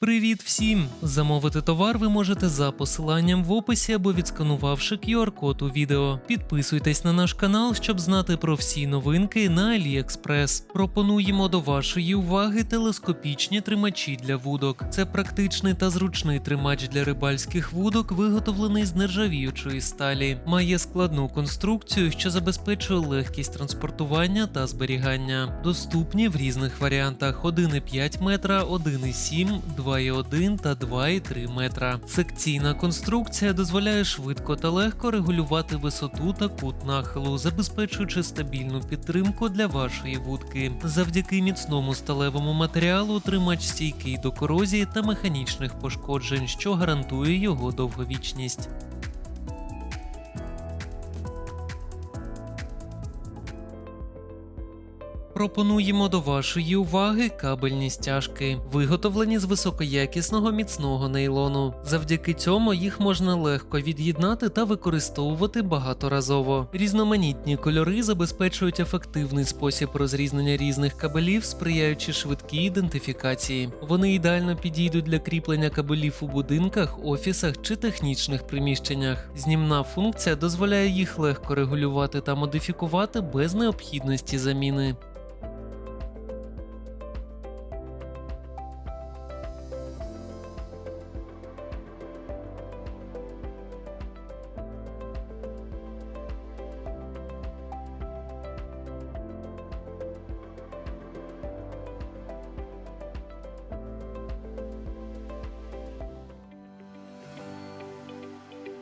Привіт всім! Замовити товар ви можете за посиланням в описі або відсканувавши QR-код у відео. Підписуйтесь на наш канал, щоб знати про всі новинки на AliExpress. Пропонуємо до вашої уваги телескопічні тримачі для вудок. Це практичний та зручний тримач для рибальських вудок, виготовлений з нержавіючої сталі. Має складну конструкцію, що забезпечує легкість транспортування та зберігання. Доступні в різних варіантах: 1,5 метра, 1,7, 2,1 та 2,3 метра. Секційна конструкція дозволяє швидко та легко регулювати висоту та кут нахилу, забезпечуючи стабільну підтримку для вашої вудки. Завдяки міцному сталевому матеріалу тримач стійкий до корозії та механічних пошкоджень, що гарантує його довговічність. Пропонуємо до вашої уваги кабельні стяжки, виготовлені з високоякісного міцного нейлону. Завдяки цьому їх можна легко від'єднати та використовувати багаторазово. Різноманітні кольори забезпечують ефективний спосіб розрізнення різних кабелів, сприяючи швидкій ідентифікації. Вони ідеально підійдуть для кріплення кабелів у будинках, офісах чи технічних приміщеннях. Знімна функція дозволяє їх легко регулювати та модифікувати без необхідності заміни.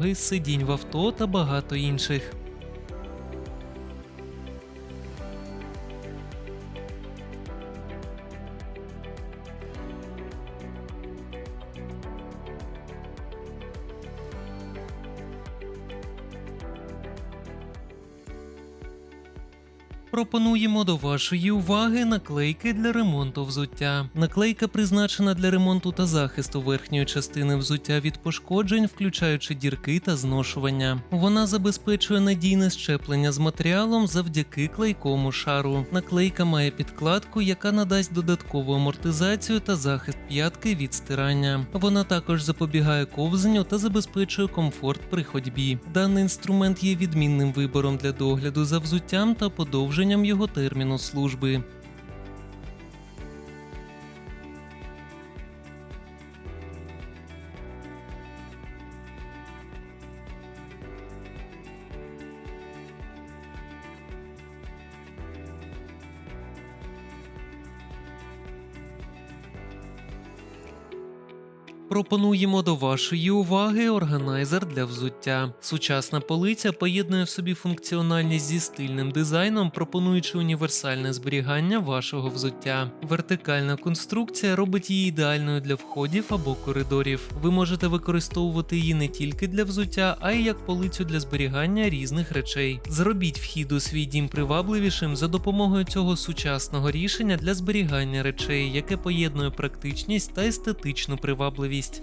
підлоги, сидінь в авто та багато інших. Пропонуємо до вашої уваги наклейки для ремонту взуття. Наклейка призначена для ремонту та захисту верхньої частини взуття від пошкоджень, включаючи дірки та зношування. Вона забезпечує надійне щеплення з матеріалом завдяки клейкому шару. Наклейка має підкладку, яка надасть додаткову амортизацію та захист п'ятки від стирання. Вона також запобігає ковзанню та забезпечує комфорт при ходьбі. Даний інструмент є відмінним вибором для догляду за взуттям та подовженням його терміну служби. Пропонуємо до вашої уваги органайзер для взуття. Сучасна полиця поєднує в собі функціональність зі стильним дизайном, пропонуючи універсальне зберігання вашого взуття. Вертикальна конструкція робить її ідеальною для входів або коридорів. Ви можете використовувати її не тільки для взуття, а й як полицю для зберігання різних речей. Зробіть вхід у свій дім привабливішим за допомогою цього сучасного рішення для зберігання речей, яке поєднує практичність та естетичну привабливість. least